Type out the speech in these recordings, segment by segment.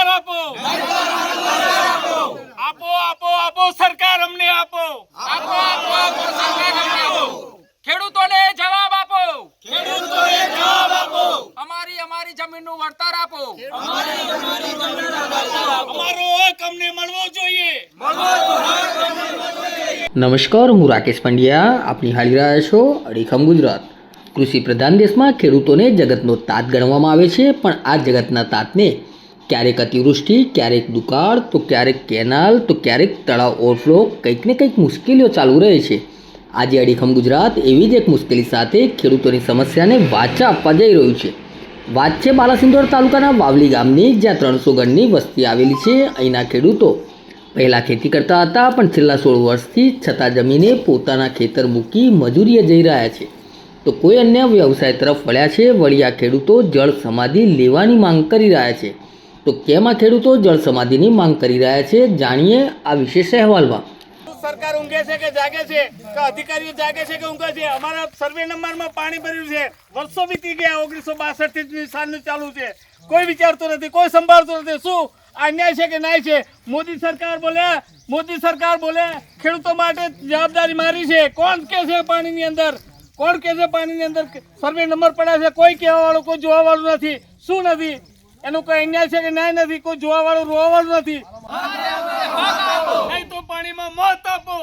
હકદાર આપો. આપો આપો આપો સરકાર અમને આપો. આપો આપો આપો સરકાર અમને આપો. ખેડૂતોને જવાબ આપો. ખેડૂતોને જવાબ આપો. અમારી અમારી જમીનનું વળતર આપો. અમારો હક અમને મળવો જોઈએ? નમસ્કાર હું રાકેશ પંડ્યા. આપની હાલી રહ્યા છો અડીખમ ગુજરાત. કૃષિ પ્રધાન દેશમાં ખેડૂતોને જગતનો તાત ગણવામાં આવે છે પણ આ જગતના તાતને ક્યારેક અતિવૃષ્ટિ, ક્યારેક દુકાળ, તો ક્યારેક કેનાલ, તો ક્યારેક તળાવ ઓવરફ્લો કંઈક ને કંઈક મુશ્કેલીઓ ચાલુ રહે છે. આજે અડીખમ ગુજરાત એવી જ એક મુશ્કેલી સાથે ખેડૂતોની સમસ્યાને વાચા આપવા જઈ રહ્યું છે. વાત છે બાલાસિંદોર તાલુકાના વાવલી ગામની, જ્યાં ત્રણસો ગણની વસ્તી આવેલી છે, અહીંના ખેડૂતો. પહેલાં ખેતી કરતા હતા, પણ છેલ્લા સોળ વર્ષથી છતાં જમીને પોતાના ખેતર મૂકી મજૂરીએ જઈ રહ્યા છે. તો કોઈ અન્ય વ્યવસાય તરફ વળ્યા છે, વળી આ ખેડૂતો જળ સમાધિ લેવાની માંગ કરી રહ્યા છે. તો કેમ ખેડૂતો જળ સમાધિની માંગ કરી રહ્યા છે જાણીએ આ વિશેષ અહેવાલમાં. સરકાર ઊંઘે છે કે જાગે છે? કે અધિકારીઓ જાગે છે કે ઊંઘે છે? અમારા સર્વે નંબરમાં પાણી ભર્યું છે. વર્ષો વીતી ગયા, ઓગણીસો બાસઠથી સાલનું ચાલુ છે. કોઈ વિચારતું નથી, કોઈ સંભાળતું નથી. શું? અન્યાય છે કે ન્યાય છે? મોદી સરકાર બોલે, મોદી સરકાર બોલે, ખેડૂતો માટે જવાબદારી મારી છે. કોણ કે છે પાણીની અંદર? કોણ કે છે પાણીની અંદર? સર્વે નંબર પડ્યા છે. કોઈ કહેવાવાળું, કોઈ જોવાવાળું નથી. શું નથી? એનું કોઈ અન્યાય છે કે ન્યાય નથી કોઈ જોવા વાળું રોવા વાળું નથી નહીં તો પાણીમાં મોત આપો.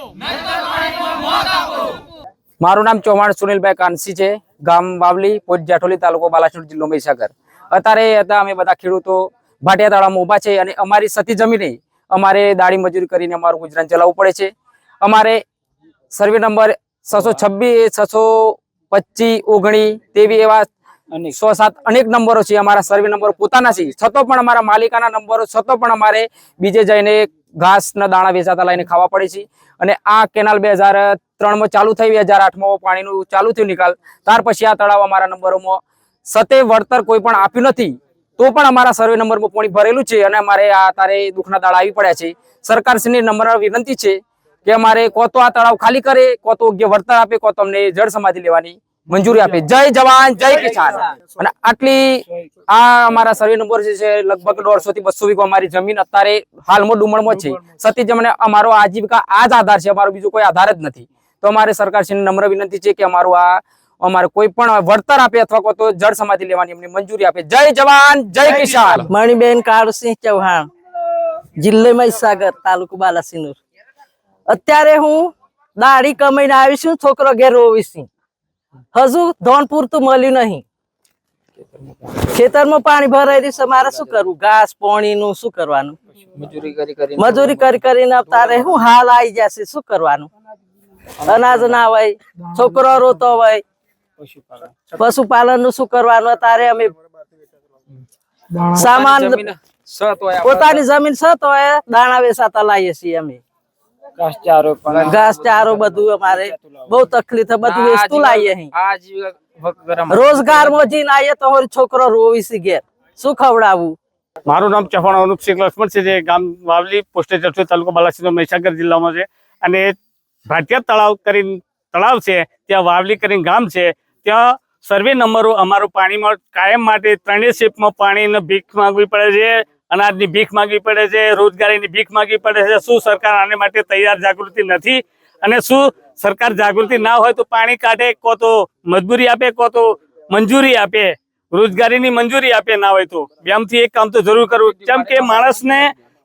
મારું નામ ચૌહાણ સુનિલભાઈ કાનસી છે ગામ વાવલી પોટ જાઠોલી તાલુકો બાલાસોર જિલ્લો મહીસાગર. અત્યારે હતા અમે બધા ખેડૂતો ભાટિયા તળાવમાં ઊભા છે અને અમારી સતી જમીને અમારે દાડી મજૂરી કરીને અમારું ગુજરાન ચલાવવું પડે છે. અમારે સર્વે નંબર છસો છવ્વીસ છસો પચીસ ઓગણી તેવી એવા સો સાત અનેક નંબરો છે, અમારા સર્વે નંબરો પોતાના છે. છતો પણ અમારા માલિકાના નંબરો, છતો પણ અમારે બીજે જઈને ઘાસના દાણા વેચાતા લઈને ખાવા પડે છે. અને આ કેનાલ બે હજાર ત્રણમાં ચાલુ થઈ, બે હજાર આઠમાં પાણીનું ચાલુ થયું નિકાલ. ત્યાર પછી આ તળાવ અમારા નંબરોમાં સતે વળતર કોઈ પણ આપ્યું નથી, તો પણ અમારા સર્વે નંબરમાં પાણી ભરેલું છે અને અમારે આ તારે દુઃખના દાડા આવી પડ્યા છે. સરકારશ્રીની નંબર વિનંતી છે કે અમારે કોતો આ તળાવ ખાલી કરે કોતો યોગ્ય વળતર આપે કોતો અમને જળ સમાધિ લેવાની મંજૂરી આપે. જય જવાન જય કિસાન. અને આટલી આ અમારા સર્વે નંબર જે છે લગભગ દોઢસો થી બસો વીઘો અમારી જમીન અત્યારે હાલમાં ડુમણમાં છે. સતી જમણે અમારો આજીવિકા આ જ આધાર છે અમારો બીજો કોઈ આધાર જ નથી. તો અમારે સરકારશ્રીને નમ્ર વિનંતી છે કે અમારું આ અમારે કોઈ પણ વળતર આપે અથવા કોઈ તો જળ સમાધિ લેવાની અમને મંજૂરી આપે. જય જવાન જય કિસાન. મણિબેન કાળુસિંહ ચૌહાણ જિલ્લો મહીસાગર તાલુકો બાલાસિનુર. અત્યારે હું દાઢી કમાઈને આવી છું છોકરો ઘેર રોવી છું. હજુ ધોન પૂરતું મળ્યું નહીં. ખેતરમાં પાણી ભરાઈ રહ્યું છે મારે શું કરવું? ઘાસ પાણીનું શું કરવાનું? મજૂરી કરી કરી મજૂરી કરી કરીને તારે હું હાલ આવી જશે શું કરવાનું? અનાજ ના હોય છોકરો રોતો હોય. પશુપાલનનું શું કરવાનું? તારે અમે સામાન પોતાની જમીન સત હોય દાણા વેસાતા લાવીએ છીએ અમે. ઘાસચારો પણ ઘાસચારો બધું અમારે બહુ તકલીફ બધું વેચતું લાવીએ અહીં રોજગાર મોજીને આવીએ તો છોકરો રોવી સી ઘેર. શું ખવડાવવું મારું નામ ચૌહાણ અનુપસિંહ લક્ષ્મણ છે જે ગામ વાવલી પોસ્ટેજ ચરસોઈ તાલુકો બાલાસિંહ મહીસાગર જિલ્લામાં છે. અને ભાટિયા તળાવ કરીને તળાવ છે ત્યાં વાવલી કરીને ગામ છે. ત્યાં સર્વે નંબરો અમારું પાણીમાં કાયમ માટે ત્રણેય શેપમાં પાણીને ભીખ માંગવી પડે છે. અનાજની ભીખ માંગવી પડે છે, રોજગારીની ભીખ માંગવી પડે છે. શું સરકાર આને માટે તૈયાર જાગૃતિ નથી? અને શું સરકાર જાગૃતિ ના હોય તો પાણી કાઢે કો તો મજબૂરી આપે, કો તો મંજૂરી આપે? રોજગારીની મંજૂરી આપે ના હોય તો. બેમથી એક કામ તો જરૂર કરવું. કેમ કે માણસને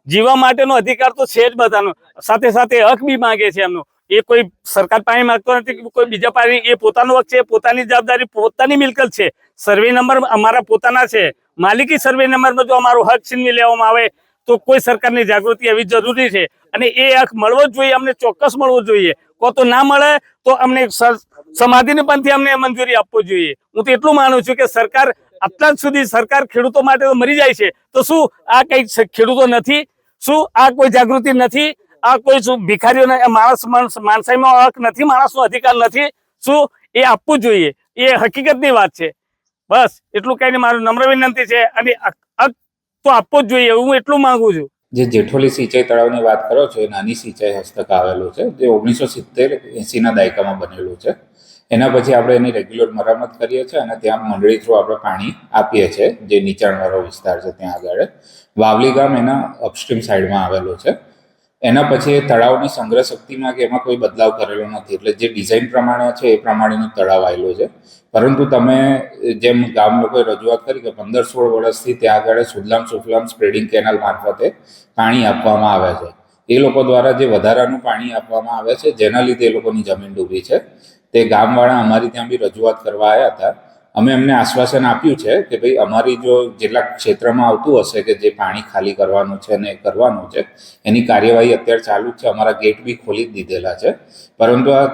જીવવા માટેનો અધિકાર તો છે જ બધાનો. સાથે સાથે હક બી માંગે છે એમનો. એ કોઈ સરકાર પાસે માંગતો નથી કોઈ બીજા પાસે એ પોતાનો હક છે, પોતાની જવાબદારી, પોતાની મિલકત છે. સર્વે નંબર અમારા પોતાના છે. માલિકી સર્વે નંબરમાં જો અમારો હક છીનવી લેવામાં આવે, તો કોઈ સરકારની જાગૃતિ એવી જરૂરી છે. અને એ હક મળવો જ જોઈએ, અમને ચોક્કસ મળવો જોઈએ. કો તો ના મળે, તો અમને સમાધિની પંથી અમને મંજૂરી આપવું જોઈએ. હું તો એટલું માનું છું કે સરકાર અત્યાર સુધી સરકાર ખેડૂતો માટે તો મરી જાય છે. તો શું આ કઈ ખેડૂતો નથી? શું આ કોઈ જાગૃતિ નથી? આ કોઈ શું ભિખારીઓને માણસ માણસાઈમાં હક નથી, માણસનો અધિકાર નથી? શું એ આપવું જોઈએ? એ હકીકતની વાત છે. બસ, એટલું કહીને મારું નમ્ર વિનંતી છે અને હક તો આપવો જ જોઈએ, હું એટલું માંગુ છું. જે જેઠોલી સિંચાઈ તળાવની વાત કરો છો, એ નાની સિંચાઈ હસ્તક આવેલું છે, જે ઓગણીસો સિત્તેર એંસીના દાયકામાં બનેલું છે. એના પછી આપણે એની રેગ્યુલર મરામત કરીએ છીએ અને ત્યાં મંડળી થ્રુ આપણે પાણી આપીએ છીએ, જે નીચાણવાળો વિસ્તાર છે ત્યાં આગળ. વાવલી ગામ એના અપસ્ટ્રીમ સાઈડમાં આવેલું છે. એના પછી તળાવની સંગ્રહ શક્તિમાં કે એમાં કોઈ બદલાવ કરેલો નથી. એટલે જે ડિઝાઇન પ્રમાણે છે એ પ્રમાણેનું તળાવ આવેલો છે. પરંતુ તમે જેમ ગામ લોકોએ રજૂઆત કરી કે પંદર સોળ વર્ષથી ત્યાં આગળ સુદલામ સુફલામ સ્પ્રેડિંગ કેનાલ મારફતે પાણી આપવામાં આવે છે. એ લોકો દ્વારા જે વધારાનું પાણી આપવામાં આવે છે, જેના લીધે એ લોકોની જમીન ડૂબી છે. તે ગામવાળા અમારી ત્યાં બી રજૂઆત કરવા આવ્યા હતા. અમે એમને આશ્વાસન આપ્યું છે કે ભાઈ અમારી જો જેટલા ક્ષેત્રમાં આવતું હશે કે જે પાણી ખાલી કરવાનું છે અને કરવાનું છે એની કાર્યવાહી અત્યારે ચાલુ જ છે. અમારા ગેટ બી ખોલી જ દીધેલા છે. પરંતુ આ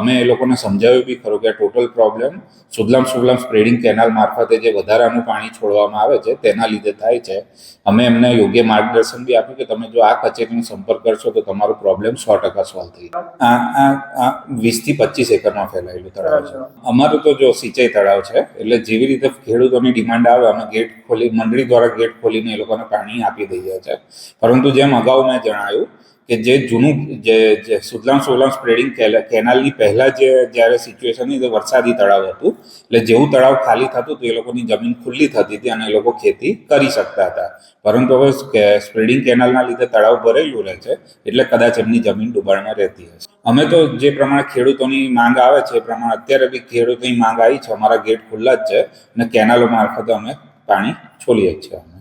અમે એ લોકોને સમજાવ્યું બી ખરું કે આ ટોટલ પ્રોબ્લેમ સુગલમ સુગલમ સ્પ્રેડિંગ કેનાલ મારફતે જે વધારાનું પાણી છોડવામાં આવે છે તેના લીધે થાય છે. અમે એમને યોગ્ય માર્ગદર્શન બી આપ્યું કે તમે જો આ કચેરીનો સંપર્ક કરશો તો તમારો પ્રોબ્લેમ સો ટકા સોલ્વ થઈ જાય આ આ આ વીસથી પચીસ એકરમાં ફેલાયેલું તળાવ છે. અમારું તો જો સિંચાઈ તળાવ છે. એટલે જેવી રીતે ખેડૂતોની ડિમાન્ડ આવે, અમે ગેટ ખોલી, મંડળી દ્વારા ગેટ ખોલીને એ લોકોને પાણી આપી દઈએ છે. પરંતુ જેમ અગાઉ મેં જણાવ્યું કે જે જૂનું, જે સુજલામ સોલામ સ્પ્રેડિંગ કેનાલની પહેલા જે, જ્યારે સિચ્યુએશન હતી વરસાદી તળાવ હતું, એટલે જેવું તળાવ ખાલી થતું તો એ લોકોની જમીન ખુલ્લી થતી હતી અને એ લોકો ખેતી કરી શકતા હતા. પરંતુ હવે સ્પ્રેડિંગ કેનાલના લીધે તળાવ ભરેલું રહે છે, એટલે કદાચ એમની જમીન ડુબાણમાં રહેતી હશે. અમે તો જે પ્રમાણે ખેડૂતોની માંગ આવે છે, એ પ્રમાણે અત્યારે બી ખેડૂતોની માંગ આવી છે. અમારા ગેટ ખુલ્લા જ છે અને કેનાલો મારફતે અમે પાણી છોડીએ જ છીએ અમે.